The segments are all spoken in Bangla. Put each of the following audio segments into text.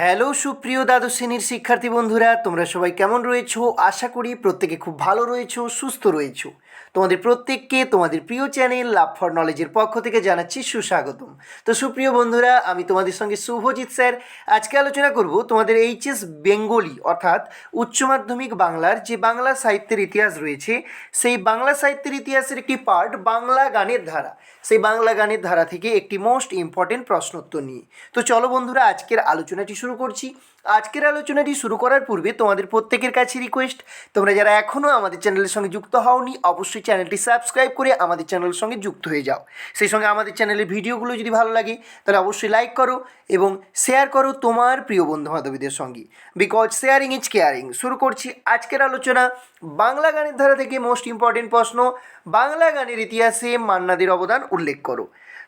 হ্যালো সুপ্রিয় দ্বাদশ শ্রেণির শিক্ষার্থী বন্ধুরা, তোমরা সবাই কেমন রয়েছো? আশা করি প্রত্যেকে খুব ভালো রয়েছো, সুস্থ রয়েছো। তোমাদের প্রত্যেককে তোমাদের প্রিয় চ্যানেল লাভ ফর নলেজের পক্ষ থেকে জানাচ্ছি সুস্বাগতম। তো সুপ্রিয় বন্ধুরা, আমি তোমাদের সঙ্গে শুভজিৎ স্যার। আজকে আলোচনা করব তোমাদের এইচএস বেঙ্গলি, অর্থাৎ উচ্চ মাধ্যমিক বাংলার যে বাংলা সাহিত্যের ইতিহাস রয়েছে, সেই বাংলা সাহিত্যের ইতিহাসের একটি পার্ট বাংলা গানের ধারা। সেই বাংলা গানের ধারা থেকে একটি মোস্ট ইম্পর্টেন্ট প্রশ্নোত্তর নিয়ে। তো চলো বন্ধুরা, আজকের আলোচনাটি শুরু করছি। আজকের আলোচনাটি শুরু করার পূর্বে তোমাদের প্রত্যেকের কাছে রিকোয়েস্ট তোমরা যারা এখনও আমাদের চ্যানেলের সঙ্গে যুক্ত হওনি, অবশ্যই চ্যানেলটি সাবস্ক্রাইব করে আমাদের চ্যানেলের সঙ্গে যুক্ত হয়ে যাও। সেই সঙ্গে আমাদের চ্যানেলের ভিডিওগুলো যদি ভালো লাগে, তাহলে অবশ্যই লাইক করো এবং শেয়ার করো তোমার প্রিয় বন্ধু বান্ধবীদের সঙ্গে। বিকজ শেয়ারিং ইজ কেয়ারিং শুরু করছি আজকের আলোচনা। বাংলা গানের ধারা থেকে মোস্ট ইম্পর্টেন্ট প্রশ্ন, বাংলা গানের ইতিহাসে মান্নাদের অবদান উল্লেখ করো।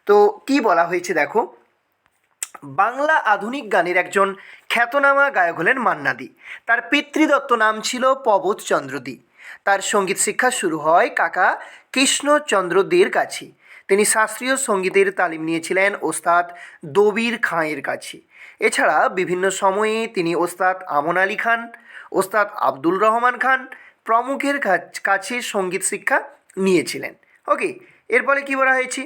তো কি বলা হয়েছে দেখো? বাংলা আধুনিক গানের একজন খ্যাতনামা গায়ক হলেন মান্নাদি। তার পিতৃদত্ত নাম ছিল পবতচন্দ্র দে তার সংগীত শিক্ষা শুরু হয় কাকা কৃষ্ণচন্দ্র দের কাছে। তিনি শাস্ত্রীয় সঙ্গীতের তালিম নিয়েছিলেন ওস্তাদ দবির খাঁয়ের কাছে। এছাড়া বিভিন্ন সময়ে তিনি ওস্তাদ আমন আলী খান, ওস্তাদ আব্দুল রহমান খান প্রমুখের কাছে সংগীত শিক্ষা নিয়েছিলেন। ওকে এরপরে কি বলা হয়েছে?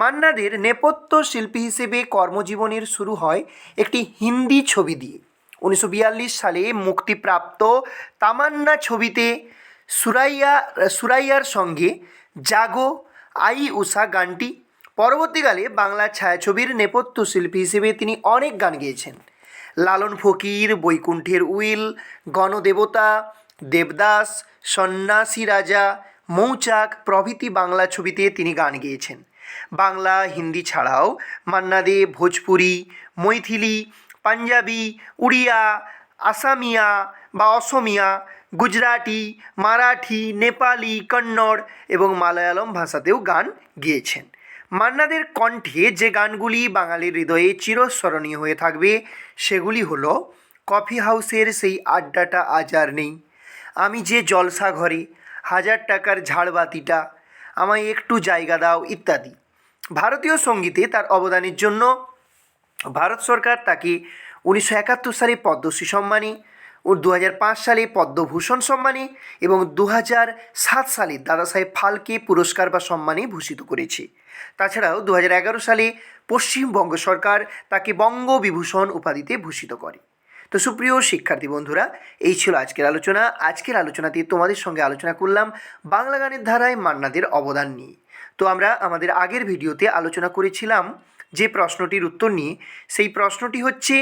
মান্নাদের নেপথ্য শিল্পী হিসেবে কর্মজীবনের শুরু হয় একটি হিন্দি ছবি দিয়ে। উনিশশো বিয়াল্লিশ সালে মুক্তিপ্রাপ্ত তামান্না ছবিতে সুরাইয়া, সুরাইয়ার সঙ্গে জাগো, আই উষা গানটি। পরবর্তীকালে বাংলা ছায়াছবির নেপথ্য শিল্পী হিসেবে তিনি অনেক গান গেয়েছেন। লালন ফকির, বৈকুণ্ঠের উইল, গণদেবতা, দেবদাস, সন্ন্যাসী রাজা মৌচাক প্রভৃতি বাংলা ছবিতে তিনি গান গেয়েছেন। বাংলা, হিন্দি ছাড়াও মান্না দে ভোজপুরি, মৈথিলি, পাঞ্জাবি, উড়িয়া, আসামিয়া বা অসমিয়া, গুজরাটি, মারাঠি, নেপালি, কন্নড় এবং মালায়ালম ভাষাতেও গান গেয়েছেন। মান্নাদের কণ্ঠে যে গানগুলি বাঙালির হৃদয়ে চিরস্মরণীয় হয়ে থাকবে, সেগুলি হলো, কফি হাউসের সেই আড্ডাটা আজ আর নেই। আমি যে জলসা ঘরে হাজার টাকার ঝাড়বাতিটা আমায় একটু জায়গা দাও ইত্যাদি। ভারতীয় সঙ্গীতে তার অবদানের জন্য ভারত সরকার তাকে উনিশশো একাত্তর সালে পদ্মশ্রী সম্মানী ও দু হাজার পাঁচ সালে পদ্মভূষণ সম্মানী এবং দু সাত সালে দাদাসাহেব ফালকে পুরস্কার বা সম্মানে ভূষিত করেছে। তাছাড়াও দু হাজার এগারো সালে পশ্চিমবঙ্গ সরকার তাকে বঙ্গবিভূষণ উপাধিতে ভূষিত করে। তো সুপ্রিয় শিক্ষার্থী বন্ধুরা, এই ছিল আজকের আলোচনা। আজকের আলোচনাতে তোমাদের সঙ্গে আলোচনা করলাম বাংলা গানের ধারায় মান্নাদের অবদান নিয়ে। তো আমরা আমাদের আগের ভিডিওতে আলোচনা করেছিলাম যে প্রশ্নটির উত্তর নিয়ে। সেই প্রশ্নটি হচ্ছে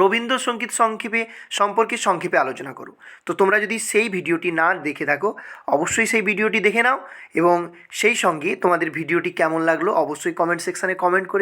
রবীন্দ্রসঙ্গীত সংক্ষেপে, সম্পর্কে সংক্ষেপে আলোচনা করো। তো তোমরা যদি সেই ভিডিওটি না দেখে থাকো, অবশ্যই সেই ভিডিওটি দেখে নাও এবং সেই সঙ্গে তোমাদের ভিডিওটি কেমন লাগল অবশ্যই কমেন্ট সেকশানে কমেন্ট করে